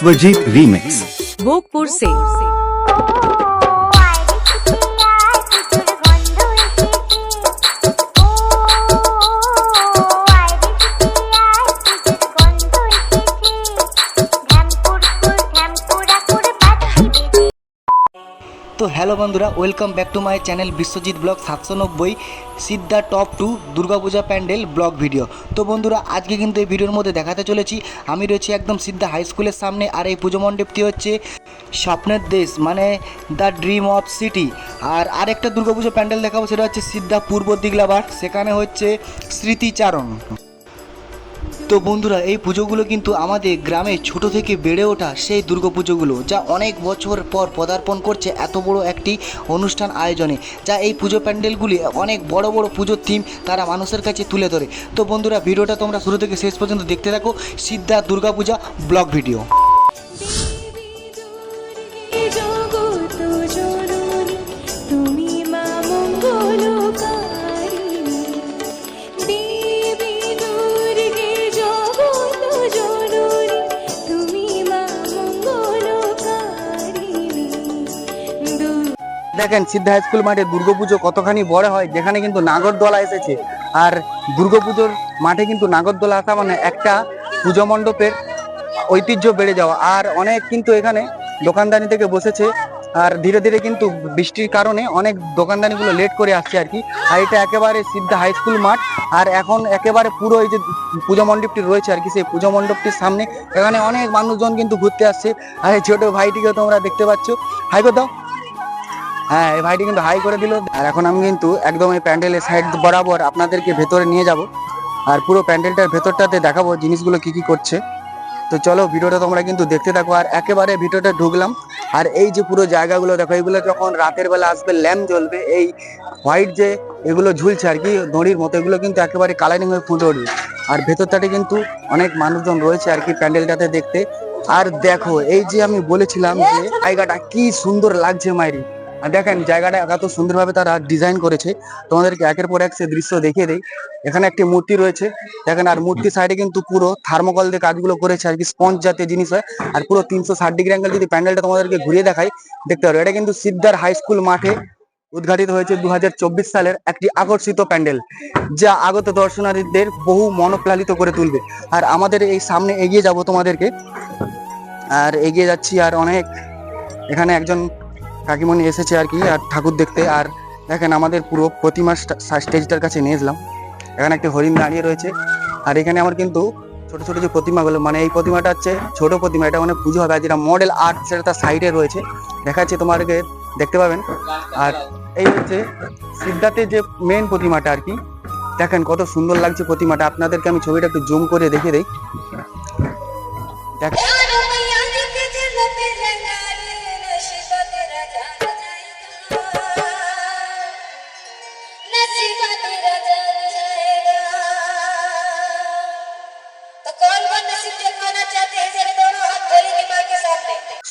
Swajit Remix. Bhogpur से তো hello বন্ধুরা welcome back to my channel Biswajit vlog সাতশো নব্বই Siddha top to Durga Puja pandal vlog video তো বন্ধুরা, আজকে কিন্তু এই ভিডিওর মধ্যে দেখাতে চলেছি। আমি রয়েছি একদম সিদ্ধা হাই স্কুলের সামনে, আর এই পুজো মণ্ডপটি হচ্ছে স্বপ্নের দেশ মানে দ্য ড্রিম অফ সিটি আর আরেকটা দুর্গাপুজো প্যান্ডেল দেখাবো, সেটা হচ্ছে সিদ্ধা পূর্ব দিগলাবার সেখানে হচ্ছে স্মৃতিচারণ। তো বন্ধুরা, এই পুজোগুলো কিন্তু আমাদের গ্রামে ছোট থেকে বেড়ে ওঠা সেই দুর্গাপুজোগুলো যা অনেক বছর পর পদার্পণ করছে এত বড় একটি অনুষ্ঠান আয়োজনে, যা এই পুজো প্যান্ডেলগুলি অনেক বড় বড় পুজোর থিম তারা মানুষের কাছে তুলে ধরে। তো বন্ধুরা, ভিডিওটা তোমরা শুরু থেকে শেষ পর্যন্ত দেখতে থাকো। Siddha Durga Puja vlog video. দেখেন সিদ্ধা স্কুল মাঠে দুর্গাপুজো কতখানি বড় হয়, যেখানে কিন্তু নাগরদোলা এসেছে। আর দুর্গাপুজোর মাঠে কিন্তু নাগরদোলা আসা মানে একটা পুজো মণ্ডপের ঐতিহ্য বেড়ে যাওয়া। আর অনেক কিন্তু এখানে দোকানদানি থেকে বসেছে। আর ধীরে ধীরে কিন্তু বৃষ্টির কারণে অনেক দোকানদানিগুলো লেট করে আসছে আর কি। আর এটা একেবারে সিদ্ধা হাই স্কুল মাঠ। আর এখন একেবারে পুরো এই যে পুজো মণ্ডপটি রয়েছে আর কি, সেই পুজো মণ্ডপটির সামনে এখানে অনেক মানুষজন কিন্তু ঘুরতে আসছে। আর এই ছোটো ভাইটিকে তোমরা দেখতে পাচ্ছ। হাই দাও। হ্যাঁ এই ভাইটি কিন্তু হাই করে দিল। আর এখন আমি কিন্তু একদম এই প্যান্ডেলের সাইড বরাবর আপনাদেরকে ভেতরে নিয়ে যাব। আর পুরো প্যান্ডেলটার ভেতরটাতে দেখাবো জিনিসগুলো কি কি করছে। তো চলো ভিডিওটা তোমরা কিন্তু দেখতে থাকো। আর একেবারে ভিডিওটা ঢুকলাম। আর এই যে পুরো জায়গাগুলো দেখো, এগুলো যখন রাতের বেলা আসবে, ল্যাম্প জ্বলবে, এই হোয়াইট যে এগুলো ঝুলছে আর কি, দড়ির মতো, এগুলো কিন্তু একেবারে কালারিং হয়ে ফুটে উঠবে। আর ভেতরটাতে কিন্তু অনেক মানুষজন রয়েছে আর কি প্যান্ডেলটাতে দেখতে। আর দেখো, এই যে আমি বলেছিলাম যে জায়গাটা কি সুন্দর লাগছে মাইরি। আর দেখেন, জায়গাটা এত সুন্দরভাবে তারা ডিজাইন করেছে। তোমাদেরকে একের পর এক সে দৃশ্য দেখিয়ে দেই। এখানে একটি মূর্তি রয়েছে। দেখেন, আর মূর্তির সাইডে কিন্তু পুরো থার্মোকল দিয়ে কাজগুলো করেছে। আর কি স্পঞ্জ জাতীয় জিনিস হয়। আর পুরো তিনশো ষাট ডিগ্রি অ্যাঙ্গেল যদি প্যান্ডেলটা তোমাদেরকে ঘুরিয়ে দেখাই, দেখতে পারো, এটা কিন্তু সিদ্ধার হাই স্কুল মাঠে উদ্ঘাটিত হয়েছে দু হাজার চব্বিশ সালের একটি আকর্ষিত প্যান্ডেল, যা আগত দর্শনার্থীদের বহু মনোপ্লাবিত করে তুলবে। আর আমাদের এই সামনে এগিয়ে যাব তোমাদেরকে। আর এগিয়ে যাচ্ছি, আর অনেক, এখানে একজন কাকিমণি এসেছে আর কি, আর ঠাকুর দেখতে, আর দেখেন আমাদের পুরো প্রতিমা স্টা- স্টেজটার কাছে নিয়ে এসলাম। এখানে একটি হরিণ দাঁড়িয়ে রয়েছে, আর এখানে আমার কিন্তু ছোট ছোট যে প্রতিমাগুলো মানে এই প্রতিমাটা হচ্ছে ছোট প্রতিমা, এটা মানে পুজো হবে যেটা মডেল আর্ট সেটা তার সাইডে রয়েছে। দেখাচ্ছে তোমাদেরকে, দেখতে পাবেন? আর এই হচ্ছে সিদ্ধাতে যে মেন প্রতিমাটা আর কি। দেখেন কত সুন্দর লাগছে প্রতিমাটা, আপনাদেরকে আমি ছবিটা একটু জুম করে দেখে দিই। দেখ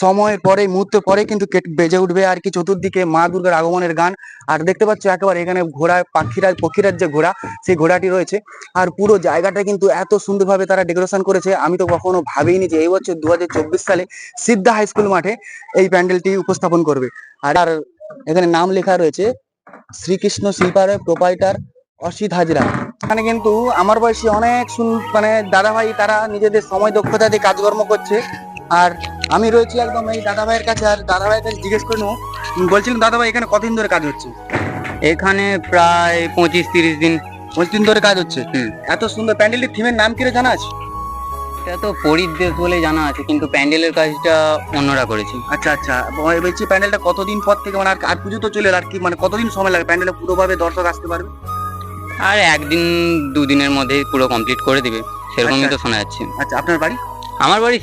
সময়ের পরে মুহূর্তে পরে কিন্তু বেজে উঠবে আর কি চতুর্দিকে মা দুর্গার আগমনের গান। আর দেখতে পাচ্ছ একেবারে এখানে ঘোড়া, পাখিরা, পক্ষীরার যে ঘোড়া, সেই ঘোড়াটি রয়েছে। আর পুরো জায়গাটা কিন্তু এত সুন্দরভাবে তারা ডেকোরেশন করেছে, আমি তো কখনো ভাবিনি যে এই বছর দু হাজার চব্বিশ সালে সিদ্ধা হাই স্কুল মাঠে এই প্যান্ডেলটি উপস্থাপন করবে। আর আর এখানে নাম লেখা রয়েছে, শ্রীকৃষ্ণ শিল্পালয় প্রোপাইটার অসিত হাজরা। এখানে কিন্তু আমার বয়সী অনেক মানে দাদা ভাই তারা নিজেদের সময়, দক্ষতা দিয়ে কাজকর্ম করছে। আর আমি রয়েছি একদম এই দাদা ভাইয়ের কাছে আর দাদা ভাইয়ের কাছে জিজ্ঞেস করে নেব। বলছিলাম দাদা ভাই এখানে কতদিন ধরে কাজ হচ্ছে? এখানে প্রায় পঁচিশ তিরিশ দিন। পঁচিশ দিন ধরে কাজ হচ্ছে। এত সুন্দর প্যান্ডেলটির থিমের নাম কি রে জানা আছে? এটা তো পরিদেশ বলে জানা আছে কিন্তু প্যান্ডেলের কাজটা অন্যরা করেছে। আচ্ছা আচ্ছা। বলছি প্যান্ডেলটা কতদিন পর থেকে মানে আর পুজো তো চলে আর কি মানে কতদিন সময় লাগে প্যান্ডেলে পুরোভাবে দর্শক আসতে পারবে? আর একদিন দুদিনের মধ্যে পুরো কমপ্লিট করে দিবে। সেরকমই তো শোনা যাচ্ছে। আচ্ছা আপনার বাড়ি? আমার বাড়ি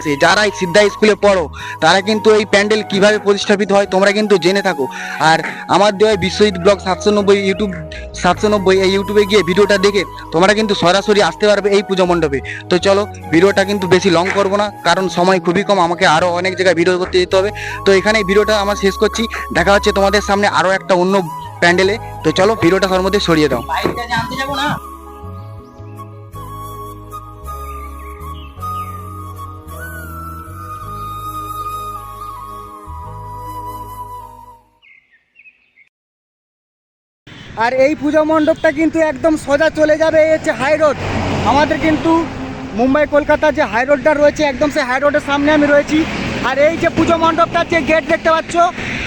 আছে, যারা এই সিদ্ধা স্কুলে পড়ো তারা কিন্তু এই প্যান্ডেল কীভাবে প্রতিষ্ঠাপিত হয় তোমরা কিন্তু জেনে থাকো। আর আমার দেওয়া বিশ্বজিৎ ব্লগ সাতশো নব্বই ইউটিউব সাতশো নব্বই এই ইউটিউবে গিয়ে ভিডিওটা দেখে তোমরা কিন্তু সরাসরি আসতে পারবে এই পুজো মণ্ডপে। তো চলো ভিডিওটা কিন্তু বেশি লং করব না কারণ সময় খুবই কম আমাকে আরও অনেক জায়গায় ভিডিও করতে যেতে হবে। তো এখানে ভিডিওটা আমার শেষ করছি দেখা হচ্ছে তোমাদের সামনে আরও একটা অন্য প্যান্ডেলে। তো চলো ভিডিওটা তার মধ্যে সরিয়ে দাও। আর এই পুজো মণ্ডপটা কিন্তু একদম সোজা চলে যাবে এই হচ্ছে হাই রোড আমাদের কিন্তু মুম্বাই, কলকাতা যে হাই রোডটা রয়েছে, একদম সেই হাই রোডের সামনে আমি রয়েছি। আর এই যে পুজো মণ্ডপটার যে গেট দেখতে পাচ্ছ,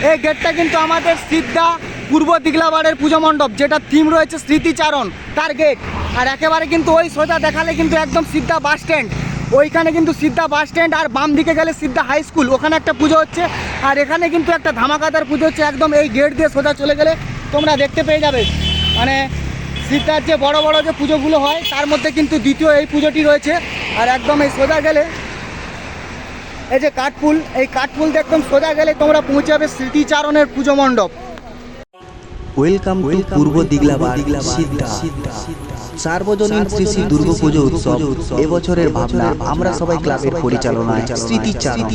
এই গেটটা কিন্তু আমাদের সিদ্ধা পূর্ব দিগলাবাড়ের পুজো মণ্ডপ, যেটা থিম রয়েছে স্মৃতিচারণ, তার গেট আর একেবারে কিন্তু ওই সোজা দেখালে কিন্তু একদম সিদ্ধা বাস স্ট্যান্ড ওইখানে কিন্তু সিদ্ধা বাস স্ট্যান্ড আর বাম দিকে গেলে সিদ্ধা হাই স্কুল ওখানে একটা পুজো হচ্ছে, আর এখানে কিন্তু একটা ধামাকাদার পুজো হচ্ছে, একদম এই গেট দিয়ে সোজা চলে গেলে তোমরা দেখতে পেয়ে যাবে। মানে সিদ্ধার যে বড় বড় যে পুজোগুলো হয় তার মধ্যে কিন্তু দ্বিতীয় এই পুজোটি রয়েছে। আর একদম এই সোজা গেলে এই যে কাঠপুল এই কাঠপুল একদম সোজা গেলে তোমরা পৌঁছাবে স্মৃতিচারণের পুজো মণ্ডপ। ওয়েলকাম টু পূর্ব দিগলাবাড় সিদ্ধা সার্বজনীন শ্রী শ্রী দুর্গাপুজো উৎসব। এবছরের ভাবনা আমরা সবাই ক্লাবের পরিচালনায় স্মৃতিচারণ।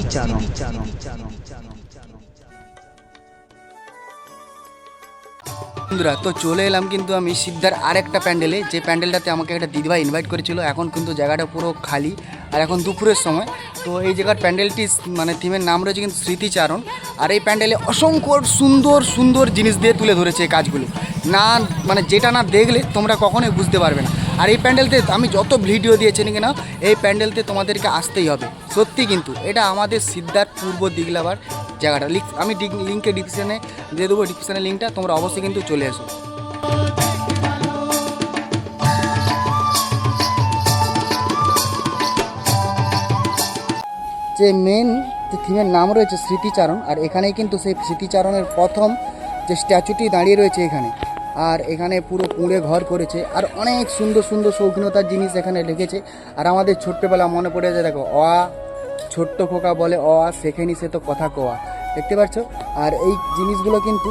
বন্ধুরা, তো চলে এলাম কিন্তু আমি সিদ্ধার আরেকটা প্যান্ডেলে। যে প্যান্ডেলটাতে আমাকে একটা দিদিভাই ইনভাইট করেছিল। এখন কিন্তু জায়গাটা পুরো খালি। আর এখন দুপুরের সময়। তো এই জায়গার প্যান্ডেলটি মানে থিমের নাম রয়েছে কিন্তু স্মৃতিচারণ। আর এই প্যান্ডেলে অসংখ্য সুন্দর সুন্দর জিনিস দিয়ে তুলে ধরেছে এই কাজগুলো। না মানে যেটা না দেখলে তোমরা কখনোই বুঝতে পারবে না। আর এই প্যান্ডেলতে আমি যত ভিডিও দিয়েছি কিনা এই প্যান্ডেলতে তোমাদেরকে আসতেই হবে। সত্যি কিন্তু, এটা আমাদের সিদ্ধার্থ পূর্ব দিগলাবার জায়গাটা। আমি লিঙ্কে ডিসক্রিপশানে দিয়ে দেবো ডিসক্রিপশানে লিঙ্কটা তোমরা অবশ্যই কিন্তু চলে এসো। যে মেন যে থিমের নাম রয়েছে স্মৃতিচারণ, আর এখানেই কিন্তু সেই স্মৃতিচারণের প্রথম যে স্ট্যাচুটি দাঁড়িয়ে রয়েছে এখানে, আর এখানে পুরো কুঁড়ে ঘর করেছে, আর অনেক সুন্দর সুন্দর শৌখিনতার জিনিস এখানে রেখেছে আর আমাদের ছোট্টবেলা মনে পড়ে যায়, দেখো, অ ছোট্ট খোকা বলে, অ আ শেখেনি সে তো কথা কোয়া। দেখতে পাচ্ছ? আর এই জিনিসগুলো কিন্তু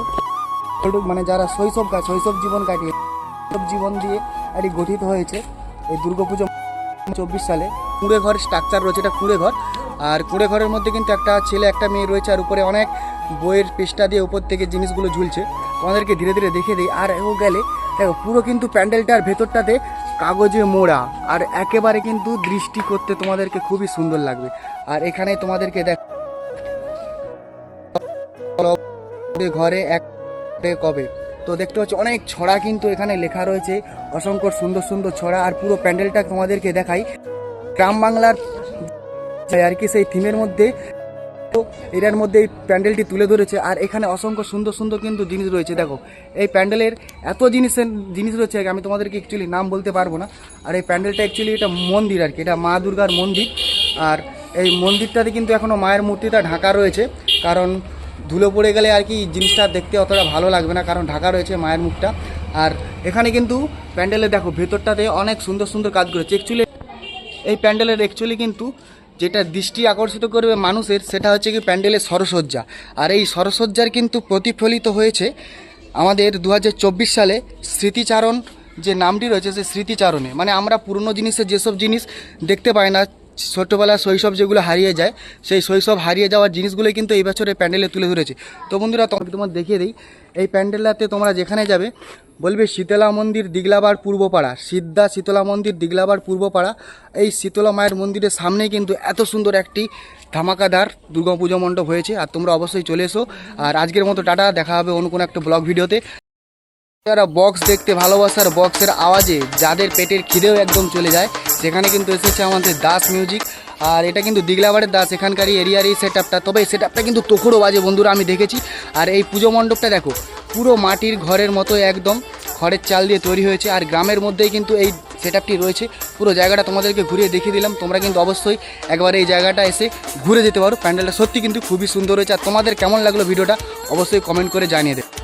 মানে যারা শৈশব শৈশব জীবন কাটিয়ে, শৈশব জীবন দিয়ে আর গঠিত হয়েছে, এই দুর্গাপুজো চব্বিশ সালে। কুঁড়ে ঘর স্ট্রাকচার রয়েছে, এটা কুঁড়ে ঘর। আর কুঁড়ে ঘরের মধ্যে কিন্তু একটা ছেলে, একটা মেয়ে রয়েছে, আর উপরে অনেক বইয়ের পেস্টা দিয়ে উপর থেকে জিনিসগুলো ঝুলছে। তোমাদেরকে ধীরে ধীরে দেখে দিই। আর ও গেলে, দেখো, পুরো কিন্তু প্যান্ডেলটার ভেতরটাতে কাগজে মোড়া, আর একেবারে কিন্তু দৃষ্টি করতে তোমাদেরকে খুবই সুন্দর লাগবে। আর এখানে তোমাদেরকে দেখ ঘরে, এক কবে তো দেখতে পাচ্ছি, অনেক ছড়া কিন্তু এখানে লেখা রয়েছে। অসংখ্য সুন্দর সুন্দর ছড়া, আর পুরো প্যান্ডেলটা তোমাদেরকে দেখাই। গ্রাম বাংলার আর কি সেই থিমের মধ্যে এটার মধ্যে এই প্যান্ডেলটি তুলে ধরেছে আর এখানে অসংখ্য সুন্দর সুন্দর কিন্তু জিনিস রয়েছে, দেখো। এই প্যান্ডেলের এত জিনিসের জিনিস রয়েছে আমি তোমাদেরকে অ্যাকচুয়ালি নাম বলতে পারব না। আর এই প্যান্ডেলটা অ্যাকচুয়ালি এটা মন্দির আর কি, এটা মা দুর্গার মন্দির। আর এই মন্দিরটাতে কিন্তু এখনও মায়ের মূর্তিটা ঢাকা রয়েছে, কারণ ধুলো পড়ে গেলে আর কি জিনিসটা দেখতে অতটা ভালো লাগবে না, কারণ ঢাকা রয়েছে মায়ের মুখটা আর এখানে কিন্তু প্যান্ডেলে দেখো, ভেতরটাতে অনেক সুন্দর সুন্দর কাজ করেছে। অ্যাকচুয়ালি এই প্যান্ডেলের অ্যাকচুয়ালি কিন্তু যেটা দৃষ্টি আকর্ষিত করবে মানুষের, সেটা হচ্ছে কি প্যান্ডেলের সরসজ্জা। আর এই সরসজ্জার কিন্তু প্রতিফলিত হয়েছে আমাদের দু হাজার চব্বিশ সালে স্মৃতিচারণ যে নামটি রয়েছে, সেই স্মৃতিচারণে। মানে আমরা পুরনো জিনিসের যেসব জিনিস দেখতে পাই না ছোটোবেলার শৈশব যেগুলো হারিয়ে যায়, সেই শৈশব হারিয়ে যাওয়ার জিনিসগুলোই কিন্তু এই বছরে প্যান্ডেলে তুলে ধরেছে। তো বন্ধুরা তোমাকে তোমার দেখিয়ে দিই, এই প্যান্ডেলটাতে তোমরা যেখানে যাবে বলবে শীতলা মন্দির দিগলাবার পূর্বপাড়া। সিদ্ধা শীতলা মন্দির দিগলাবার পূর্বপাড়া। এই শীতলা মায়ের মন্দিরের সামনে কিন্তু এত সুন্দর একটি ধামাকাদার দুর্গাপুজো মণ্ডপ হয়েছে। আর তোমরা অবশ্যই চলে এসো। আর আজকের মতো টাটা। দেখা হবে অন্য কোনো একটা ব্লগ ভিডিওতে। যারা বক্স দেখতে ভালোবাসার বক্সের আওয়াজে যাদের পেটের খিদেও একদম চলে যায়, সেখানে কিন্তু এসেছে আমাদের দাস মিউজিক আর এটা কিন্তু দিগলাবাড়ের দাস। এখানকারই এরিয়ার এই সেট আপটা তবে সেট আপটা কিন্তু তোখরও বাজে বন্ধুরা, আমি দেখেছি। আর এই পুজো মণ্ডপটা দেখো। পুরো মাটির ঘরের মতো একদম খড়ের চাল দিয়ে তৈরি হয়েছে। আর গ্রামের মধ্যেই কিন্তু এই সেট রয়েছে। পুরো জায়গাটা তোমাদেরকে ঘুরিয়ে দেখিয়ে দিলাম। তোমরা কিন্তু অবশ্যই একবার এই জায়গাটা এসে ঘুরে যেতে পারো। প্যান্ডেলটা সত্যি কিন্তু খুবই সুন্দর হয়েছে। আর তোমাদের কেমন লাগল ভিডিওটা অবশ্যই কমেন্ট করে জানিয়ে দেবে।